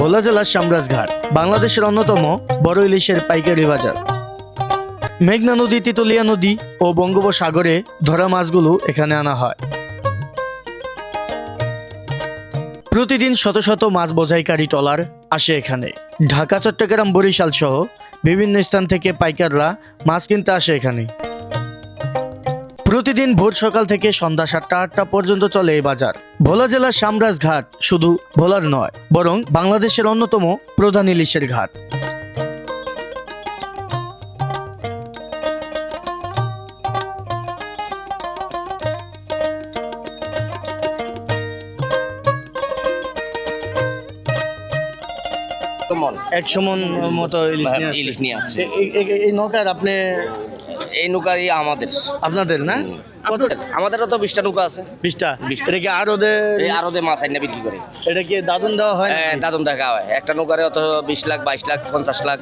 ভোলা জেলার সামরাজঘাট বাংলাদেশের অন্যতম বড় ইলিশের পাইকারি বাজার। মেঘনা নদী, তিতলিয়া নদী ও বঙ্গোপসাগরে ধরা মাছগুলো এখানে আনা হয়। প্রতিদিন শত শত মাছ বোঝাইকারী ট্রলার আসে এখানে। ঢাকা, চট্টগ্রাম, বরিশাল সহ বিভিন্ন স্থান থেকে পাইকাররা মাছ কিনতে আসে এখানে। প্রতিদিন ভোর সকাল থেকে সন্ধ্যা সাতটা আটটা পর্যন্ত চলে এই বাজার ভোলা জেলার সামরাজ ঘাট শুধু ভোলার নয় বরং বাংলাদেশের অন্যতম প্রধান ইলিশের ঘাট একশো মন মতো ইলিশ নিয়ে আসছে। এই নৌকার আপনি এই নৌকাই আমাদের। আপনাদের না? কত আমাদেরও তো বিশটা নৌকা আছে। বিশটা। এটা কি আর ওদের এই আরও দে মাছ আইনা বিক্রি করে। এটা কি দাদন দেওয়া হয় হ্যাঁ? দাদন দেখা হয়। একটা নৌকারে অত বিশ লাখ বাইশ লাখ পঞ্চাশ লাখ।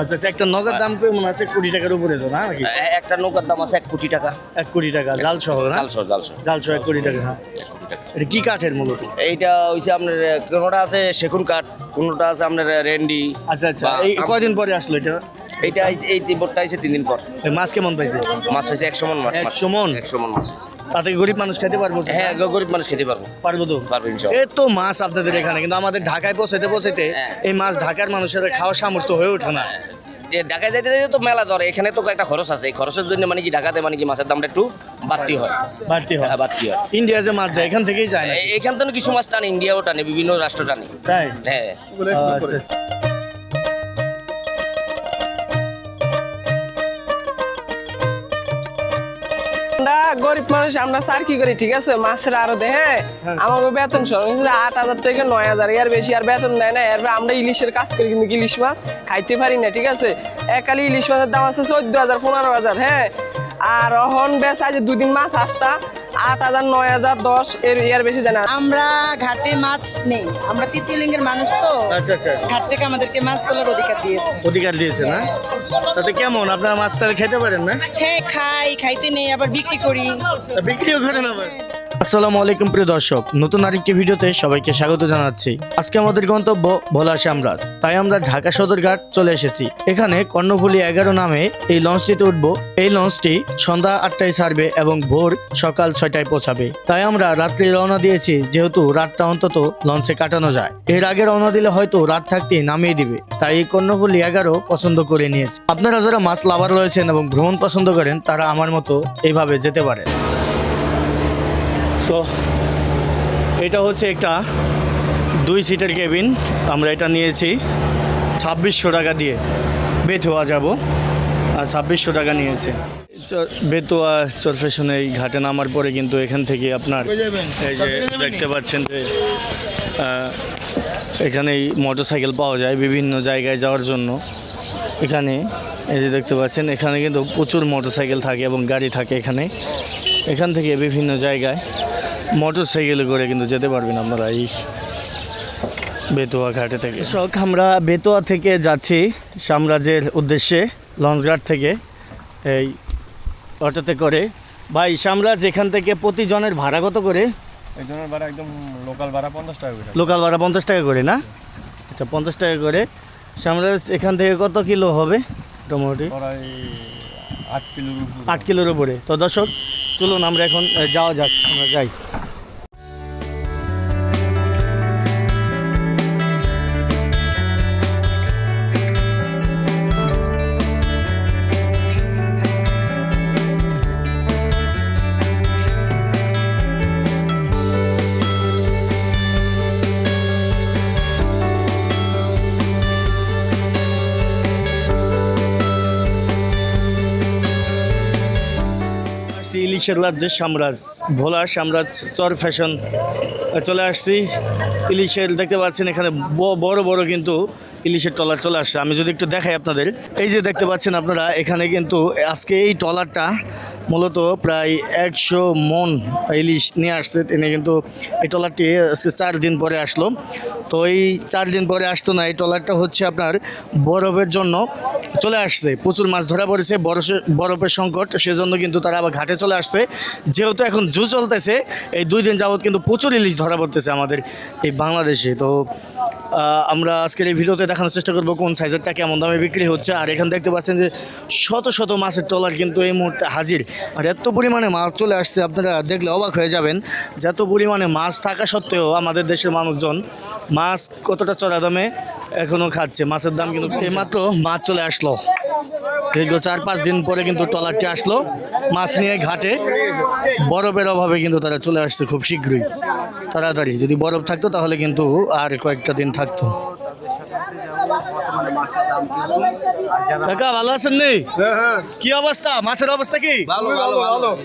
আচ্ছা আচ্ছা একটা নৌকার দাম কেমন আছে? কোটি টাকার উপরে তো না? একটা নৌকার দাম আছে এক কোটি টাকা। এক কোটি টাকা জাল সহ না? জালশো জালশো জাল সহ এক কোটি টাকা হ্যাঁ। এটা কি কাঠের মূলত? এইটা হইছে আপনার কোনোটা আছে সেগুন কাঠ কোনোটা আছে আপনার রেন্ডি। আচ্ছা আচ্ছা। এই কয়দিন পরে আসলো এটা? আইছে- এই তিব্বতটা আছে তিন দিন পর। মাছ কেমন পাইছে? মাছ পাইছে একশো মন মাছ। 100 মণ? একশো মন মাছ তাতে গরিব মানুষ খেতে পারব? হ্যাঁ গরিব মানুষ খেতে পারব। পারব তো? পারব। এ তো মাছ আপনাদের এখানে কিন্তু আমাদের ঢাকায় পৌঁছাতে পৌঁছাতে হ্যাঁ। এই মাছ ঢাকার মানুষের খাওয়া সামর্থ্য হয়ে ওঠে না। ঢাকায় যাইতে যাইতে তো মেলা ধরে। এখানে তো একটা খরচ আছে। এই খরচের জন্য মানে কি ঢাকাতে মানে কি মাছের দামটা একটু বাড়তি হয়। বাড়তি হয়। হ্যাঁ বাড়তি হয়। ইন্ডিয়া যে মাছ যায় এখান থেকেই যায় এখান থেকে কিছু মাছ টানে ইন্ডিয়াও টানে বিভিন্ন রাষ্ট্র টানে। তাই? হ্যাঁ। আচ্ছা আচ্ছা। গরিব মানুষ আমরা স্যার কি করি? ঠিক আছে মাছের আরও দে হ্যাঁ। আমাকে বেতন সর। কিন্তু আট হাজার থেকে নয় হাজার এর বেশি আর বেতন দেয় না। এরপর আমরা ইলিশের কাজ করি কিন্তু ইলিশ মাছ? খাইতে পারি না ঠিক আছে? একালি ইলিশ মাছের দাম আছে চোদ্দ হাজার পনেরো হাজার হ্যাঁ? আর অহন বেশ আজ দুদিন মাছ আসতা আট হাজার নয় হাজার দশ এর ইয়ার বেশি জানা না আমরা ঘাটে মাছ নেই। আমরা তৃতীয় লিঙ্গের মানুষ তো। আচ্ছা আচ্ছা। ঘাট থেকে আমাদেরকে মাছ তোলার অধিকার দিয়েছে। অধিকার দিয়েছে না? তাতে কেমন? আপনারা মাছ তাহলে খেতে পারেন না? হ্যাঁ খাই। খাইতে নেই আবার বিক্রি করি। বিক্রিও করেন আবার? আসসালামু আলাইকুম প্রিয় দর্শক, নতুন আরেকটি ভিডিওতে সবাইকে স্বাগত জানাচ্ছি। আজকে আমাদের গন্তব্য ভোলা শ্যামরাজ। তাই আমরা ঢাকা সদরঘাট চলে এসেছি। এখানে কর্ণফুলি এগারো নামে এই লঞ্চটিতে উঠবো। এই লঞ্চটি সন্ধ্যা আটটায় ছাড়বে এবং ভোর সকাল ছয়টায় পৌঁছাবে। তাই আমরা রাত্রে রওনা দিয়েছি, যেহেতু রাতটা অন্তত লঞ্চে কাটানো যায়। এর আগে রওনা দিলে হয়তো রাত থাকতে নামিয়ে দিবে। তাই এই কর্ণফুলি এগারো পছন্দ করে নিয়েছে। আপনারা যারা মাছ লাভার রয়েছেন এবং ভ্রমণ পছন্দ করেন, তারা আমার মতো এইভাবে যেতে পারেন। তো এটা হচ্ছে একটা দুই সিটের কেবিন আমরা এটা নিয়েছি ছাব্বিশশো টাকা দিয়ে। বেথুয়া যাব। আর ছাব্বিশশো টাকা নিয়েছে। চ- বেতুয়া চরফেশনে এই ঘাটে নামার পরে কিন্তু এখান থেকে আপনার এই যে দেখতে পাচ্ছেন যে এখানে এখানেই মোটর সাইকেল পাওয়া যায় বিভিন্ন জায়গায় যাওয়ার জন্য। এখানে এই যে দেখতে পাচ্ছেন এখানে কিন্তু প্রচুর মোটর সাইকেল থাকে এবং গাড়ি থাকে এখানে। এখান থেকে বিভিন্ন জায়গায় মোটর সাইকেলে করে কিন্তু যেতে পারবেন আপনারা এই বেতুয়া ঘাটে থেকে। শখ আমরা বেতুয়া থেকে যাচ্ছি সাম্রাজ্যের উদ্দেশ্যে লঞ্চঘাট থেকে এই অটোতে করে। ভাই সাম্রাজ এখান থেকে প্রতিজনের ভাড়া কত করে? একজনের ভাড়া একদম লোকাল ভাড়া পঞ্চাশ টাকা করে। লোকাল ভাড়া পঞ্চাশ টাকা করে না? আচ্ছা পঞ্চাশ টাকা করে। সামরাজ এখান থেকে কত কিলো হবে মোটামুটি? আট কিলোর উপরে। আট কিলোর উপরে। তো দর্শক চলুন আমরা এখন যাওয়া যাক আমরা যাই। ইলিশের রাজ্যের সাম্রাজ ভোলা সাম্রাজ চর ফ্যাশন চলে আসছি। ইলিশের দেখতে পাচ্ছেন এখানে বড় বড় কিন্তু ইলিশের ট্রলার চলে আসছে। আমি যদি একটু দেখাই আপনাদের। এই যে দেখতে পাচ্ছেন আপনারা, এখানে কিন্তু আজকে এই ট্রলারটা মূলত প্রায় একশো মন ইলিশ নিয়ে আসছে। তিনি কিন্তু এই ট্রলারটি আজকে চার দিন পরে আসলো। তো এই চার দিন পরে আসতো না, এই ট্রলারটা হচ্ছে আপনার বরফের জন্য চলে আসছে। প্রচুর মাছ ধরা পড়েছে, বরফে- বরফের সংকট, সেজন্য কিন্তু তারা আবার ঘাটে চলে আসছে। যেহেতু এখন জু চলতেছে, এই দুই দিন যাবৎ কিন্তু প্রচুর ইলিশ ধরা পড়তেছে আমাদের এই বাংলাদেশে। তো আমরা আজকের এই ভিডিওতে দেখানোর চেষ্টা করব কোন সাইজেরটা কেমন দামে বিক্রি হচ্ছে। আর এখানে দেখতে পাচ্ছেন যে শত শত মাছের ট্রলার কিন্তু এই মুহূর্তে হাজির। আর এত পরিমাণে মাছ চলে আসছে, আপনারা দেখলে অবাক হয়ে যাবেন। যে এত পরিমাণে মাছ থাকা সত্ত্বেও আমাদের দেশের মানুষজন মাছ কতটা চড়া দামে এখনও খাচ্ছে। মাছের দাম কিন্তু এইমাত্র মাছ চলে আসলো। দীর্ঘ চার পাঁচ দিন পরে কিন্তু ট্রলারটি আসলো। মাছ নিয়ে ঘাটে বরফের অভাবে কিন্তু তারা চলে আসছে খুব শীঘ্রই। তাড়াতাড়ি যদি বরফ থাকতো তাহলে কিন্তু আর কয়েকটা দিন থাকতো। কাকা ভালো আছেন নেই কি অবস্থা? মাছের অবস্থা কি?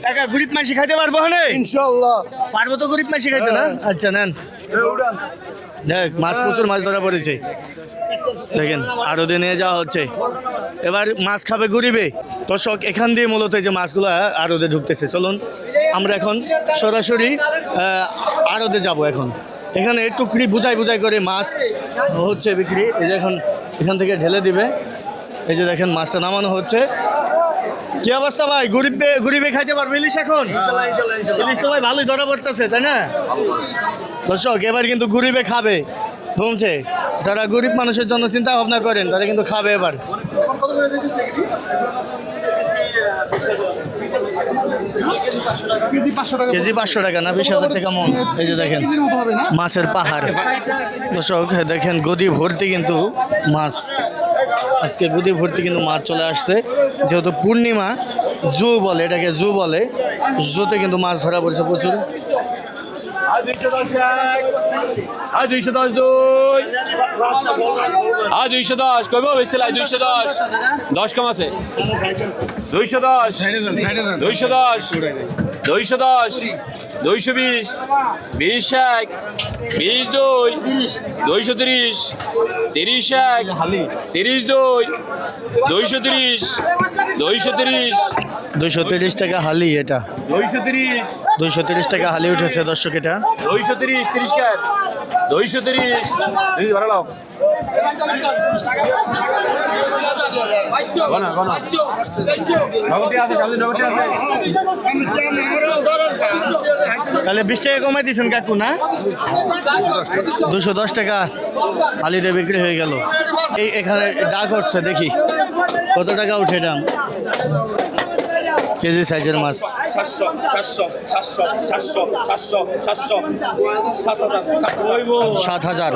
কাকা গরিব মাসি খাইতে পারব হনে? ইনশাল্লাহ পারব তো গরিব মাসি খাইতে না? আচ্ছা নেন। দেখ মাছ প্রচুর মাছ ধরা পড়েছে। দেখেন আরও দিয়ে নিয়ে যাওয়া হচ্ছে। এবার মাছ খাবে গরিবে। দর্শক এখান দিয়ে মূলত যে মাছগুলো আরদে ঢুকতেছে। চলুন আমরা এখন সরাসরি আরদে যাব এখন। এখানে টুকরি বুঝাই বুঝাই করে মাছ হচ্ছে বিক্রি। এই যে এখন এখান থেকে ঢেলে দিবে। এই যে দেখেন মাছটা নামানো হচ্ছে। কি অবস্থা ভাই? গরিবে গরিবে খাইতে পারবে ইলিশ এখন? ইলিশ তো ভাই ভালোই ধরা পড়তেছে তাই না? দর্শক এবার কিন্তু গরিবে খাবে। বুঝছে যারা গরিব মানুষের জন্য চিন্তা ভাবনা করেন তারা কিন্তু খাবে এবার। কেজি পাঁচশো টাকা না বিশ হাজার টাকা মন। এই যে দেখেন মাছের পাহাড়। দর্শক দেখেন গদি ভর্তি কিন্তু মাছ। আজকে গদি ভর্তি কিন্তু মাছ চলে আসছে। যেহেতু পূর্ণিমা জু বলে এটাকে জু বলে জুতে কিন্তু মাছ ধরা পড়ছে প্রচুর। দুইশো দশ দশ দুই। আর দুইশো দশ। কইব বেশি লাই দুইশো দশ। দশ কম আছে। দুইশো দশ। দুইশো দশ। দুইশো দশ। দুইশো বিশ বিশ এক বিশ দুই দুইশো তিরিশ তিরিশ এক তিরিশ দুই দুইশো তিরিশ দুইশো তিরিশ। দুইশো তিরিশ টাকা হালি এটা। দুইশো তিরিশ। দুইশো তিরিশ টাকা হালি উঠেছে দর্শক এটা। দুইশো তিরিশ তিরিশ কার দুইশো তিরিশ। নগদটি আছে আছে। তাহলে বিশ টাকা কমাই দিয়েছেন কাকু, না? দুশো দশ টাকা হালিতে বিক্রি হয়ে গেল। এই এখানে ডাক হচ্ছে, দেখি। কত টাকা উঠে দাম কেজি সাইজের মাছ? সাত হাজার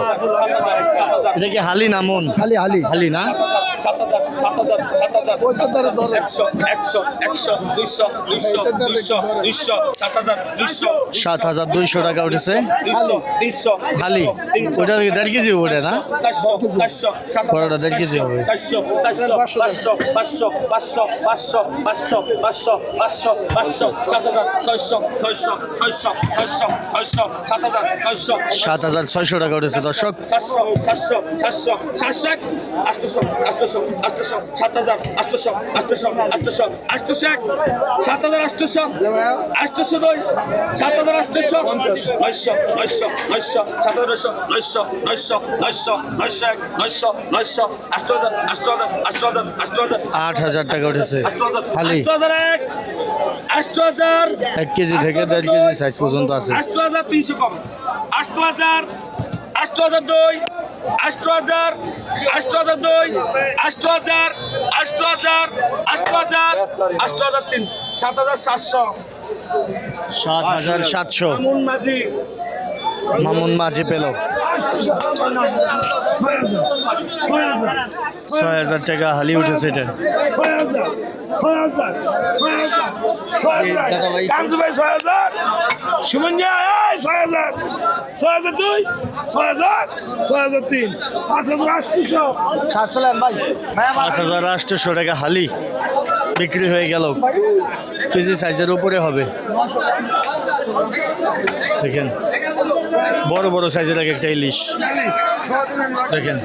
এটা কি হালি না মন? হালি হালি। হালি না? দুইশো দুইশো দুইশো দুইশো দুইশো সাত হাজার দুইশো। সাত হাজার দুইশো টাকা উঠেছে। খালি? ওটা দেড় কেজি ওটা না? বড়টা দেড় কেজি হবে। সাত হাজার ছয়শো টাকা উঠেছে দর্শক। সাত হাজার আষ্টশো আষ্টশো আষ্টশো আষ্টশো হাজার আষ্টশো আষ্টশো দুই। সাত হাজার আটশোশো নয়শো নয়শো নয়শো সাত হাজার নয়শো নয়শো নয়শো নয়শো নয়শো এক নয়শো নয়শো আষ্ট হাজার আষ্ট হাজার আষ্ট হাজার আষ্ট হাজার আট হাজার টাকা উঠেছে। আষ্ট হাজার আষ্ট হাজার এক আষ্ট হাজার এক কেজি থেকে দেড় কেজি সাইজ পর্যন্ত আছে। আষ্ট হাজার তিনশো কম। আষ্ট হাজার আষ্ট হাজার দুই আষ্ট হাজার আষ্ট হাজার দুই আষ্ট হাজার আষ্ট হাজার আষ্ট হাজার আষ্ট হাজার তিন সাত হাজার সাতশো। সাত হাজার সাতশো। মামুন মাঝি পেল। ছয় হাজার টাকা হালি উঠেছে এটা ভাই ভাই সুমন ছয় হাজার। ছয় হাজার দুই ছয় হাজার ছয় হাজার তিন। পাঁচ হাজার আটশো। পাঁচ হাজার আটশোশো টাকা হালি। বিক্রি হয়ে গেল। কেজি সাইজের উপরে হবে। দেখেন, বড় বড় সাইজের এক একটা ইলিশ। দেখেন।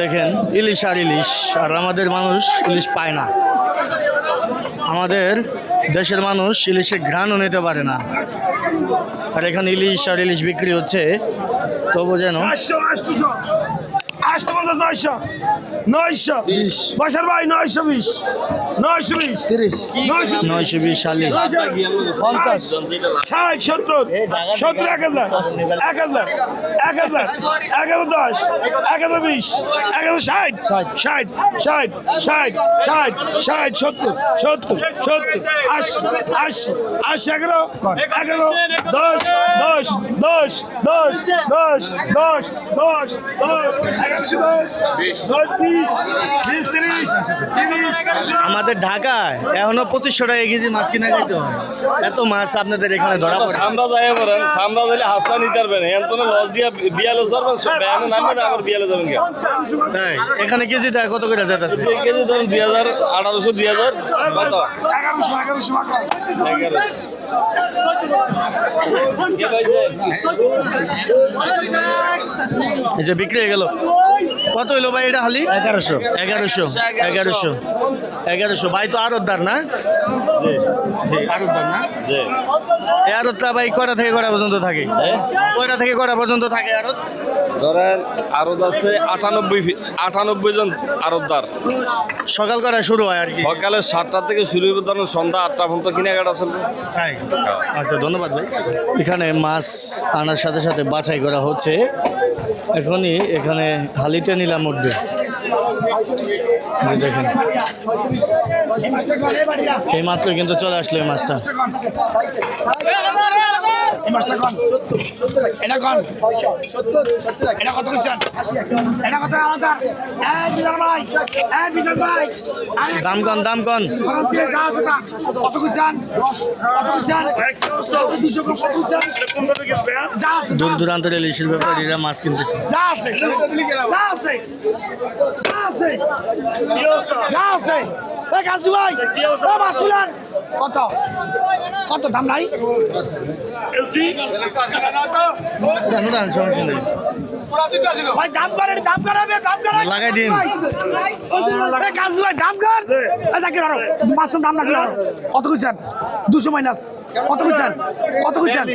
দেখেন, ইলিশ আর ইলিশ, আর আমাদের মানুষ ইলিশ পায় না। আমাদের দেশের মানুষ ইলিশের ঘ্রাণও নিতে পারে না। আর এখানে ইলিশ আর ইলিশ বিক্রি হচ্ছে, তবু যেন আটশো পঞ্চাশ নয়শো। নয়শো। বসার ভাই নয়শো বিশ। নয়শো বিশ। তিরিশ। নয়শো বিশ। শালি পঞ্চাশ। ষাট সত্তর। সত্তর এক হাজার। এক হাজার। এক হাজার। এক হাজার দশ। এক হাজার বিশ। এক হাজার ষাট। ষাট। ষাট ষাট ষাট ষাট সত্তর সত্তর সত্তর আশি আশি আশি এগারো। এগারো দশ দশ দশ দশ দশ দশ দশ দশ দশ। আমাদের ঢাকায় এখনও পঁচিশশো টাকা কেজি মাছ কিনা খাইতে হয়। এত মাছ আপনাদের এখানে ধরা পড়ে। সামরা যাই পারেন সামরা যাইলে হাসতা নিতে পারবেন। এন্তনে লস দিয়া বিয়ালে চড়বেন সব ব্যানে নামবেন আবার বিয়ালে যাবেন তাই? এখানে কেজিটা কত করে যেতেছে এই কেজি ধরুন দুই হাজার আঠারোশো দুই হাজার কত এগারোশো এগারোশো। এই যে বিক্রি হয়ে গেল। কত হইল ভাই এটা হালি? এগারোশো। এগারোশো এগারোশো এগারোশো। ভাই তো আরতদার না? আরতদার না? এই আরতটা ভাই কয়টা থেকে কটা পর্যন্ত থাকে? কটা থেকে কটা পর্যন্ত থাকে আরত ধরেন আরত আছে আটানব্বই ফি- আটানব্বই জন আরতদার সকাল কয়টা শুরু হয় আর কি? সকালে সাতটা থেকে শুরু হবে ধরুন সন্ধ্যা আটটা পর্যন্ত কেনাকাটা চলবে। তাই? আচ্ছা ধন্যবাদ ভাই। এখানে মাছ আনার সাথে সাথে বাছাই করা হচ্ছে। এখনই এখানে হালিতে নিলাম উঠবে। দেখেন। এই মাত্র কিন্তু চলে আসলো এই মাছটা। এই মাছটা কন এটা কন এটা কত করছেন এটা কত আলাদা? এক বিশাল ভাই এক বিশাল ভাই। দাম কন দাম কন। কত দূর ইলিশের ব্যাপারীরা মাছ কিনতেছে। যা আছে। যা আছে। যা আছে। যা আছে। এ কালসু ভাই ও মাসুলান। কত? কত দাম নাই? এলসি? ভাই দাম দাম কত কইছেন? 200 মাইনাস। কত কইছেন? কত কইছেন?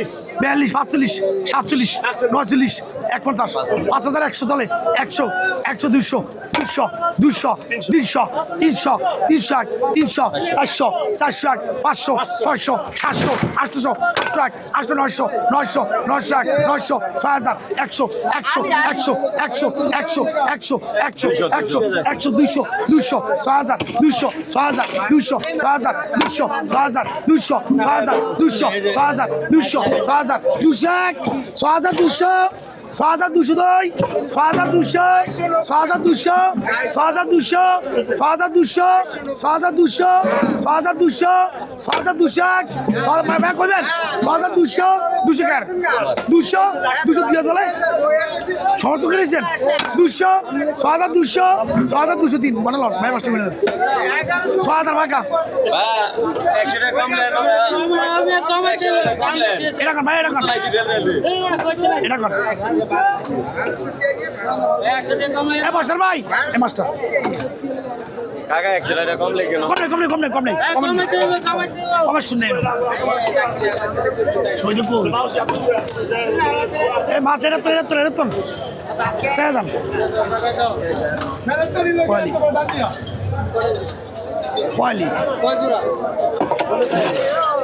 42 45 47 49 150 একশো দলে 100 দুশো দুশো তিনশো তিনশো তিনশো এক তিনশো, চারশো চারশো এক পাঁচশো, ছয়শো, সাতশো, আটশো আটশো এক আটশো, নয়শো নয়শো নয়শো এক নয়শো, ছয় হাজার, একশো একশো একশো একশো একশো একশো একশো একশো একশো, দুইশো দুইশো, ছয় হাজার, দুইশো, ছয় হাজার, দুইশো, ছয় হাজার, দুইশো, ছয় হাজার, দুইশো, ছয় হাজার, দুইশো, ছয় হাজার, দুইশো, ছয় হাজার, দুইশো এক, ছয় হাজার, দুইশো। ছয় হাজার দুশো দুই ছয় হাজার দুশো ছয় হাজার দুশো ছয় হাজার দুশো ছয় হাজার দুশো ছয় হাজার দুশো ছয় হাজার দুশো ছয় হাজার দুশো এক ছয় ব্যাগ করবেন ছয় হাজার দুশো দুশো কার দুশো দুশো দিয়ে বলে সমর্থন করেছেন দুশো ছয় হাজার দুশো হাজার দুশো তিন মনে লন ভাই পাঁচটা মিনিট ছয় হাজার এটা কর ভাই এটা কর এটা কর বর্ষার ভাই এ মাস্টার। কাকা একশো টাকা কম লেগে কম নেই কম নেই কম নেই কম নেই। কম নেই। কমে শুনে সৈদপুর। এ মাছ এটা তো এটা তো এটা তো চাই যান পয়লি। পয়লি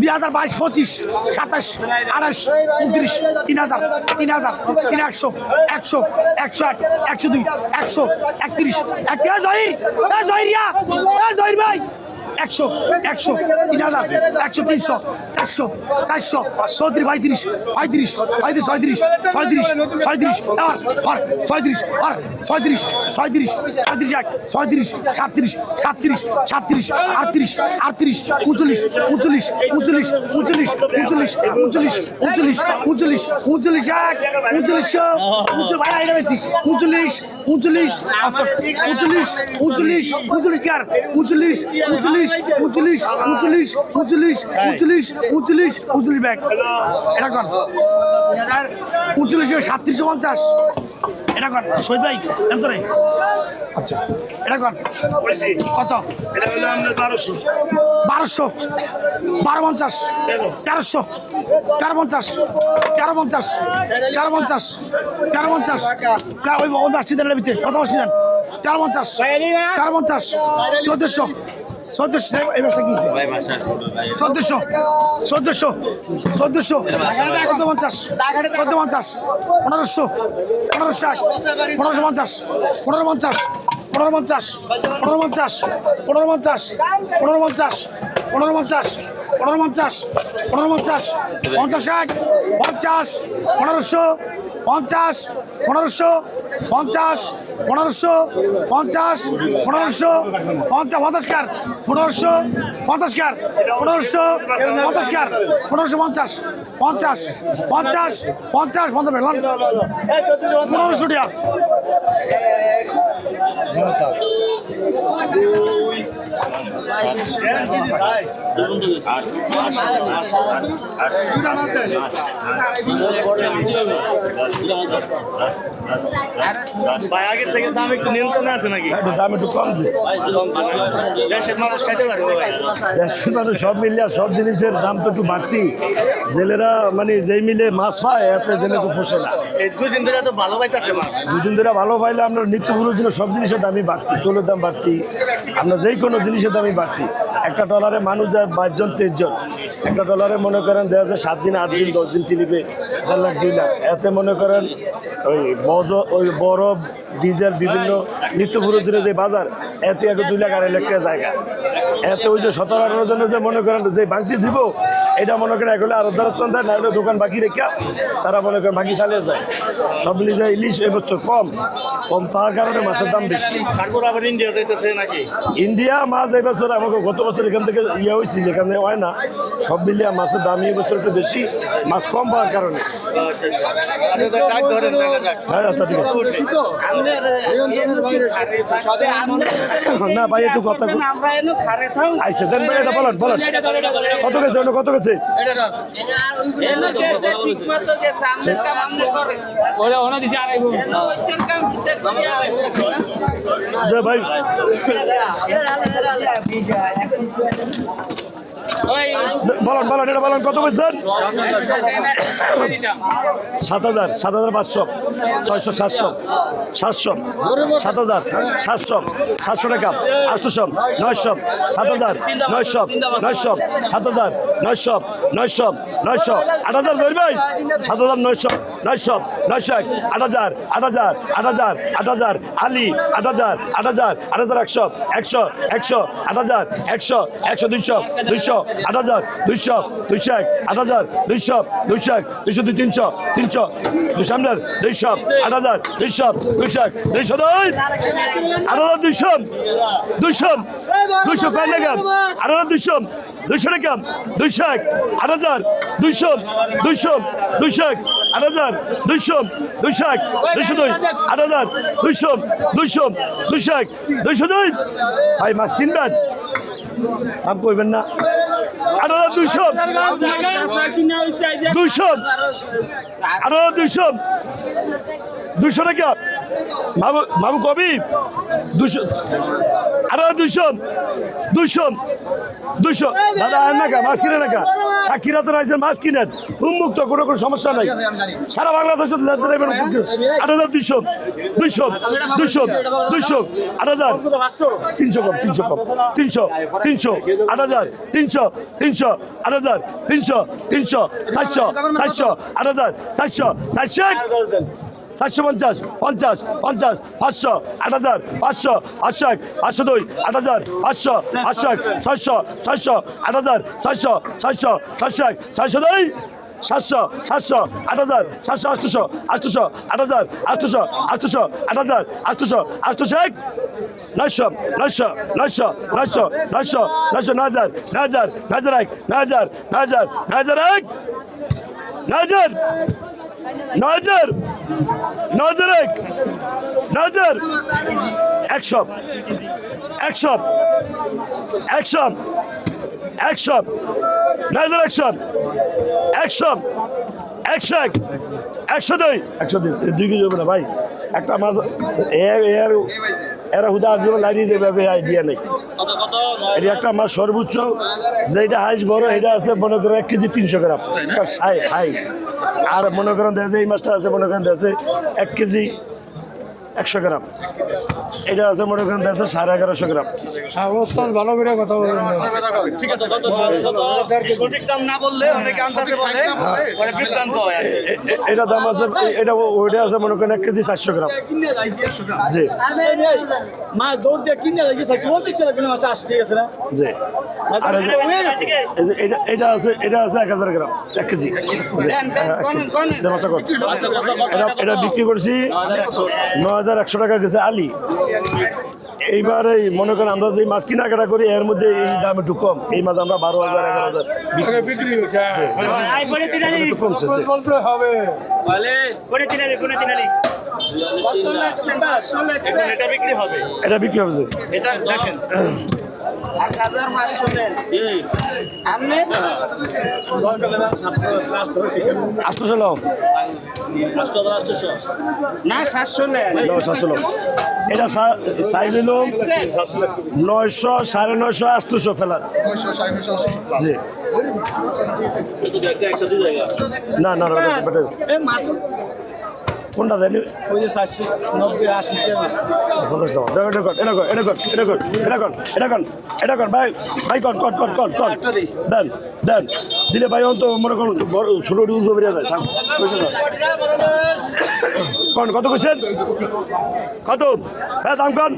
দুই হাজার বাইশ, পঁচিশ, সাতাশ, আঠাশ, উনত্রিশ, তিন হাজার তিন হাজার, তিন একশো একশো একশো এক একশো দুই, একশো একত্রিশ। এক জহির, এ জহিরিয়া, এ জহির ভাই, একশো একশো, তিন হাজার, একশো তিনশো। চারশো চারশো চৌত্রিশ পঁয়ত্রিশ পঁয়ত্রিশ পঁয়ত্রিশ ছয়ত্রিশ ছয়ত্রিশ ছয়ত্রিশ আর ছয়ত্রিশ আর ছয়ত্রিশ ছয়ত্রিশ ছয়ত্রিশ এক ছয়ত্রিশ সাতত্রিশ সাতত্রিশ সাতত্রিশ আটত্রিশ আটত্রিশ উনচল্লিশ উনচল্লিশ উনচল্লিশ উনচল্লিশ উনচল্লিশ উনচল্লিশ উনচল্লিশ উনচল্লিশ উনচল্লিশ এক উনচল্লিশশো উনচল্লিশ উনচল্লিশ উনচল্লিশ উনচল্লিশ উনচল্লিশ উনচল্লিশ উনচল্লিশ উনচল্লিশ উনচল্লিশ উনচল্লিশ উনচল্লিশ উনচল্লিশ উনচল্লিশ ব্যাগ। এটা কর। উনচল্লিশ সাতত্রিশশো পঞ্চাশ। এটা কর। শহীদ ভাই এত রে? আচ্ছা এটা কর। কত? বারোশো। বারো পঞ্চাশ। তেরোশো। তেরো পঞ্চাশ। তেরো পঞ্চাশ। তেরো পঞ্চাশ। তেরো পঞ্চাশ। ওই পঞ্চাশটি দেন ভিতরে। কত পাঁচটি দেন। তেরো পঞ্চাশ। তেরো পঞ্চাশ। চোদ্দশো চোদ্দশো এই মাসটা কি চোদ্দশো চোদ্দশো চোদ্দশো চোদ্দ পঞ্চাশ চোদ্দ পঞ্চাশ পনেরোশো পনেরোশো এক পনেরোশো পঞ্চাশ পনেরো পঞ্চাশ পনেরো পঞ্চাশ পনেরো পঞ্চাশ পনেরো পঞ্চাশ পনেরো পঞ্চাশ পনেরো পঞ্চাশ পনেরো পঞ্চাশ পনেরো পঞ্চাশ পঞ্চাশ এক পঞ্চাশ পনেরোশো পঞ্চাশ পনেরোশো পঞ্চাশ পনেরোশো পঞ্চাশ পনেরোশো পঞ্চাশ পঞ্চাশকার পনেরোশো পঞ্চাশকার পনেরোশো পঞ্চাশকার পনেরোশো পঞ্চাশ পঞ্চাশ পঞ্চাশ পঞ্চাশ পঞ্চাশ পনেরোশো টাকা ভাই আগের থেকে দাম একটু নিয়ন্ত্রণে আছে নাকি? দাম একটু কম দেশের মানুষ খাইতে পারবে দেশের মানুষ সব মিলিয়ে সব জিনিসের দাম তো একটু বাড়তি। জেলেরা মানে যেই মিলে মাছ পায় এতে জেলে তো পোষে না। দুদিন ধরে তো ভালো পাইতেছে মাছ। দুদিন ধরে ভালো পাইলে আমরা নিত্য দিনে সব জিনিসের দামই বাড়তি, তোলের দাম বাড়তি, আমরা যেই কোনো জিনিসের দামই বাড়তি। একটা ডলারে মানুষ যায় বাইশজন তেইশজন একটা ডলারে মনে করেন দেখা যায় সাত দিন, আট দিন, দশ দিন টিলিপে চার লাখ, দুই লাখ। এতে মনে করেন ওই বজ, ওই বরফ ডিজেল বিভিন্ন নিত্য দিনে যে বাজার, এতে একটু দুই লাখ, আড়াই লাখ জায়গা। এতে ওই যে সতেরো, আঠারো জনের যে মনে করেন যে বাংতি দিব, এটা মনে করেন এগুলো আর দেয় না হলে দোকান বাকি রেখে, তারা মনে করেন বাকি চালিয়ে যায়। সব মিলিয়ে ইলিশ এবছর কম। কম তার কারণে মাছের দাম বেশি। আবার ইন্ডিয়া যাইতেছে নাকি? ইন্ডিয়া মাছ এবছর আমাকে গত বছর এখান থেকে ইয়ে হয়েছিল এখানে হয় না সব মিলিয়ে মাছের দাম এবছর একটু বেশি মাছ কম পাওয়ার কারণে। আচ্ছা আচ্ছা। যাক। হ্যাঁ আচ্ছা ঠিক আছে। না ভাই একটু কথা। আইসে দেন ভাই এটা বলেন বলেন। কত গেছে ওটা কত গেছে? জয় ভাই। বলেন বলেন, এটা বলেন, কত বলছেন? সাত হাজার সাত হাজার পাঁচশো, ছয়শো, সাতশো সাতশো, সাত হাজার, সাতশো সাতশো টাকা আটশোশো নয়শো, সাত হাজার, নয়শো নয়শো, সাত হাজার, নয়শো নয়শো নয়শো, আট হাজার ধরবেন সাত হাজার, নয়শো নয়শো নয়শো এক, আট হাজার আট হাজার আট হাজার আট হাজার, আলি, আট হাজার আট হাজার আট হাজার একশো একশো একশো, আট হাজার, একশো একশো, দুইশো দুইশো আট হাজার দুইশো দুইশো এক, আট হাজার দুইশো দুইশো এক, দুইশো দুই, তিনশো তিনশো, দুইশো আপনার দুইশো, আট হাজার, দুইশো দুইশো এক, দুইশো দুই, আট হাজার দুইশো দুইশো দুইশো কয় টাকা আট হাজার দুইশো দুইশো টাকা দুইশো এক, আট হাজার, দুইশো দুইশো দুইশো এক, আট হাজার, দুইশো দুইশো এক, দুইশো দুই, আট হাজার, দুইশো দুইশো দুইশো এক, দুইশো দুই। ভাই, মাছ কিনবেন? দাম কইবেন না। Arada düşüm. Düşüm. Arada düşüm. Düşürük yap. বাবু বাবু কবি, দুশো আট হাজার দুইশো দুইশো দুইশো দাদা আর নাকা মাছ কিনে নাকা সাক্ষীরা তো রাইছেন মাছ কিনেন। উন্মুক্ত, কোনো কোনো সমস্যা নাই। সারা বাংলাদেশে আট হাজার দুশো দুইশো দুইশো দুইশো, আট হাজার। তিনশো কম তিনশো কম, তিনশো তিনশো, আট হাজার, তিনশো তিনশো, আট হাজার, তিনশো তিনশো, চারশো চারশো, আট হাজার, চারশো চারশো। চারশো পঞ্চাশ পঞ্চাশ পঞ্চাশ, পাঁচশো, আট হাজার, পাঁচশো পাঁচশো এক, পাঁচশো দুই, আট হাজার, পাঁচশো পাঁচশো এক, ছয়শো ছয়শো, আট হাজার, ছয়শো ছয়শো ছয়শো এক, ছয়শো দুই, সাতশো সাতশো, আট হাজার, সাতশো আটশোশো আটশোশো আট হাজার আটশোশো আটশোশো আট হাজার আটশোশো আটশোশো এক, নয়শো নয়শো নয়শো নয়শো নয়শো নয়শো, নয় হাজার নয় হাজার নয় হাজার এক, নয় হাজার নয় হাজার নয় হাজার এক, নয় হাজার নজর নজর এক নজর একশো একশো একশো একশো নজর একশো একশো একশো এক একশো দুই একশো দুই দুই কেজি না ভাই একটা মাছ এর এরা হুদা আসবে লাইনে যাবে দিয়া নেই এটা একটা আমার সর্বোচ্চ যেটা হাইস বড় এটা আছে মনে করো এক কেজি তিনশো গ্রাম। High high. আর মনে করেন দেখা যায় এই মাছটা আছে মনে করেন দেখা এক কেজি একশো গ্রাম। এটা আছে মনে করেন দেখা সাড়ে এগারোশো গ্রাম। সঠিক দাম না বললে অনেকে আন্দাজে বলে পরে বিভ্রান্ত হয় আর কি। এ- এ- এটা দাম আছে এটা ওইটা আছে মনে করেন এক কেজি চারশো গ্রাম। জি। মা দৌড় দিয়ে কিনে লাগি চারশো পঞ্চাশ টাকা কিনে মাছ আসছে ঠিক আছে না? জি। আর এটা এটা আছে এটা আছে এক হাজার গ্রাম এক কেজি। হ্যাঁ, কর। এটা এটা বিক্রি করছি ন হাজার একশো টাকা গেছে আলি। এইবার এই মনে করেন আমরা যে মাছ কেনাকাটা করি এর মধ্যে এই দাম একটু কম। এই মাছ আমরা বারো হাজার এগারো হাজার বিক্রি হবে কমছে এটা বিক্রি হবে। এটা বিক্রি হবে যে। এটা দেখেন আটশোশো লাও না সাতশো সাতশো এটা সাইজ হলো নয়শো সাড়ে নয়শো আটশোশো ফেলার। জি। না না কোনটা দেন ওই যে চারশো নব্বই আশি পঞ্চাশ টাকা দাও, এটা কর এটা কর এটা কর এটা কর এটা কর এটা কর এটা কর ভাই ভাই কর কর কর কর কর দেন দেন দিলে ভাই অন্ত মনে করুন ছোট উঠবো বেরিয়ে যায় থাক পয়সা দাও কন কত কইছেন কত হ্যাঁ দাম কন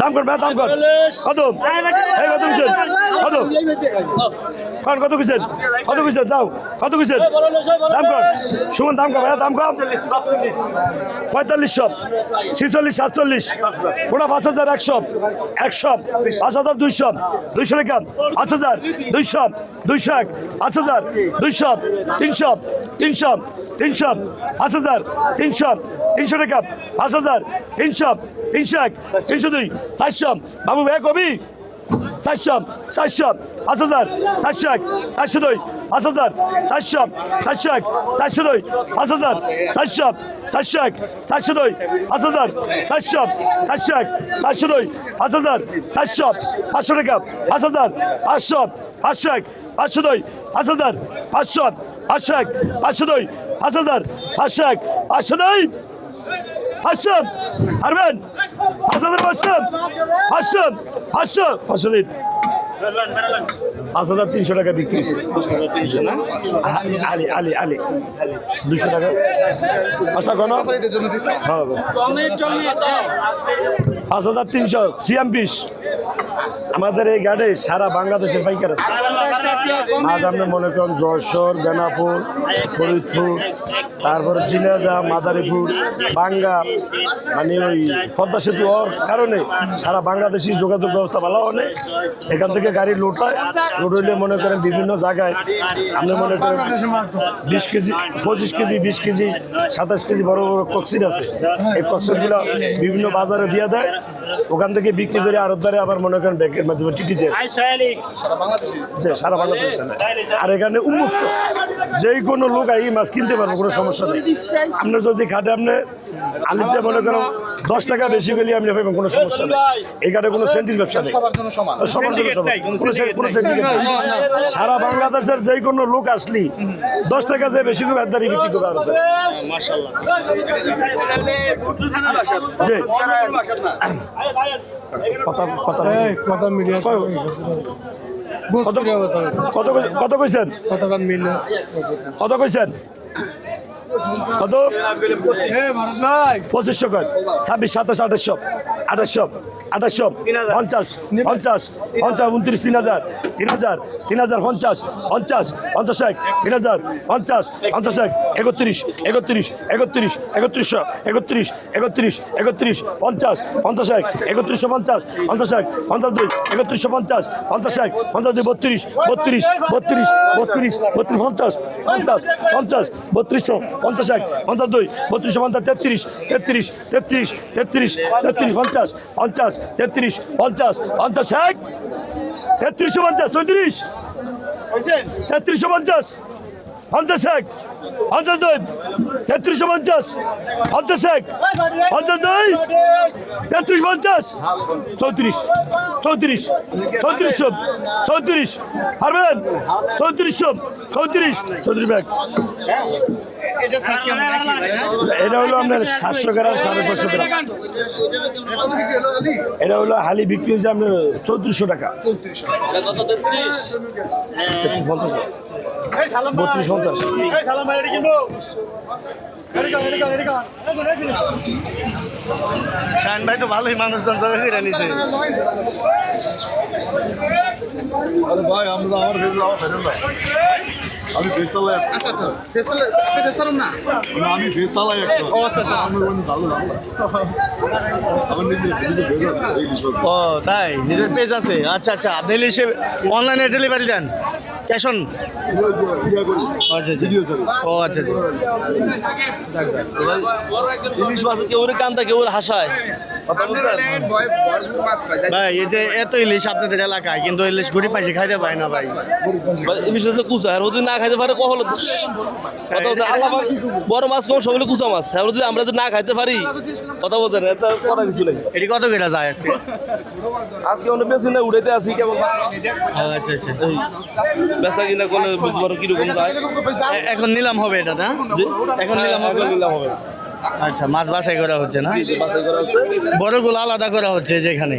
দাম কর ভাই দাম কর কত কত কইছেন কত কন কত কইছেন? কত কইছেন? দাও কত কইছেন? দাম কর। সুমন দাম ভাই দাম কর। পঁয়তাল্লিশশো ছিচল্লিশ সাতচল্লিশ। ওটা পাঁচ হাজার একশো একশো পাঁচ হাজার দুইশো দুইশো টাকা। পাঁচ হাজার দুইশো দুইশো এক। পাঁচ হাজার দুইশো তিনশো তিনশো তিনশো পাঁচ হাজার তিনশো তিনশো টাকা। পাঁচ হাজার তিনশো তিনশো এক। তিনশো দুই। চারশো। বাবু ভাই কবি? চারশো চারশো পাঁচ হাজার চারশো এক চারশো দুই পাঁচ হাজার চারশো চারশো এক চারশো দুই পাঁচ হাজার চারশো চারশো এক চারশো দুই পাঁচ হাজার চারশো চারশো এক চারশো দুই পাঁচ হাজার চারশো পাঁচশো টাকা পাঁচ হাজার পাঁচশো পাঁচশো পাঁচশো পাঁচশো দিন পাঁচ হাজার তিনশো টাকা বিক্রি আলি আলি আলি দুশো টাকা। পাঁচটা গণ। হ্যাঁ, পাঁচ হাজার তিনশো সিএম পিস আমাদের এই গাড়ি সারা বাংলাদেশের পাইকার আছে আজ আপনি মনে করেন যশোর, বেনাপুর, ফরিদপুর, তারপরে চিনাদা মাদারীপুর, বাঙ্গা মানে ওই পদ্মা সেতু হওয়ার কারণে সারা বাংলাদেশি যোগাযোগ ব্যবস্থা ভালো অনেক এখান থেকে গাড়ি লোড হয়। লোড হইলে মনে করেন বিভিন্ন জায়গায় আপনি মনে করেন বিশ কেজি, পঁচিশ কেজি, বিশ কেজি, সাতাশ কেজি বড় বড় কক্সিন আছে। এই কক্সিনগুলো বিভিন্ন বাজারে দিয়ে দেয়। ওখান থেকে বিক্রি করে আরতদারে আবার মনে করেন ব্যাংকের মাধ্যমে টিটি দেয়। সারা বাংলাদেশ আর এখানে উন্মুক্ত। যে কোনো লোক এই মাছ কিনতে পারব কোনো সমস্যা নেই। আপনার যদি খাটে আপনি আলিতে মনে করেন দশ টাকা বেশি গেলে আপনি পাবেন কোনো সমস্যা নেই। এই ঘাটে কোনো সেন্টির ব্যবসা নেই। সবার জন্য সমান। সবার জন্য সমান। কোনো। সারা বাংলাদেশের যে কোনো লোক আসলি দশ টাকা যে বেশি করে হাতদারি বিক্রি করে আর জি। কথা কথা কথা মিডিয়া কত কত কত কইছেন? কত কইছেন? কত? পঁচিশশো কয় ছাব্বিশ সাতাশ আঠাশশো। আঠাশশো আঠাশশো পঞ্চাশ পঞ্চাশ পঞ্চাশ উনত্রিশ তিন হাজার তিন হাজার তিন হাজার পঞ্চাশ পঞ্চাশ পঞ্চাশ এক তিন হাজার পঞ্চাশ পঞ্চাশ এক একত্রিশ একত্রিশ একত্রিশ একত্রিশশো একত্রিশ একত্রিশ একত্রিশ পঞ্চাশ পঞ্চাশ এক একত্রিশশো পঞ্চাশ পঞ্চাশ এক পঞ্চাশ দুই একত্রিশশো পঞ্চাশ পঞ্চাশ এক পঞ্চাশ দুই বত্রিশ বত্রিশ বত্রিশ বত্রিশ বত্রিশ পঞ্চাশ পঞ্চাশ পঞ্চাশ বত্রিশশো পঞ্চাশ এক, পঞ্চাশ দুই বত্রিশশো পঞ্চাশ তেত্রিশ তেত্রিশ তেত্রিশ তেত্রিশ তেত্রিশ, পঞ্চাশ পঞ্চাশ, তেত্রিশ, পঞ্চাশ পঞ্চাশ এক তেত্রিশশো পঞ্চাশ, চৌত্রিশ তেত্রিশশো পঞ্চাশ পঞ্চাশ এক, পঞ্চাশ দুই তেত্রিশশো পঞ্চাশ পঞ্চাশ এক, পঞ্চাশ দুই, তেত্রিশ, পঞ্চাশ, চৌত্রিশ চৌত্রিশ চৌত্রিশশো চৌত্রিশ, পারবেন? চৌত্রিশশো চৌত্রিশ চৌত্রিশ ব্যাগ এটা হলো আপনার সাতশো গ্রাম সাড়ে পাঁচশো গ্রাম। এটা হলো হালি বিক্রি হয়েছে আপনার চৌত্রিশশো টাকা। পঞ্চাশ বত্রিশ পঞ্চাশ। শাহিন ভাই তো ভালোই মানুষজন জমা করে নিছে। আরে ভাই আমরা আমার আমি ফেস চালাই আচ্ছা আচ্ছা ফেস আপনি ফেস চালান না আমি ফেস একটা ও আচ্ছা আচ্ছা আমি বন্ধু চালু চালু আমার নিজে নিজে আছে ও তাই? নিজের পেজ আছে? আচ্ছা আচ্ছা। আপনি ইলিশে অনলাইনে ডেলিভারি দেন? ক্যাশ অন করি আচ্ছা। আচ্ছা ও আচ্ছা আচ্ছা। ইলিশ মাছে কেউ কান্দা কেউ হাসায়। ভাই এই যে এত ইলিশ আপনাদের এলাকায় কিন্তু ইলিশ গরিব পাইছে খাইতে পায় না ভাই। ইলিশ মাছে কুচা আর যদি না খাইতে পারে কহলো কথা বলতে আল্লাহ পাক বড় মাছ কম সবগুলো কুচা মাছ। আর যদি আমরা যদি না খাইতে পারি কথা বলতে না এটা কথা কিছু নেই। এটি কত করে যায় আজকে? আজকে অনেক বেশি না উড়াইতে আসি কেমন আচ্ছা আচ্ছা। বেচা কিনা করলে পারো কীরকম যায়? এখন নিলাম হবে এটা না? এখন নিলাম হবে। এখন নিলাম হবে। আচ্ছা মাছ বাছাই করা হচ্ছে না? বড়গুলো আলাদা করা হচ্ছে যেখানে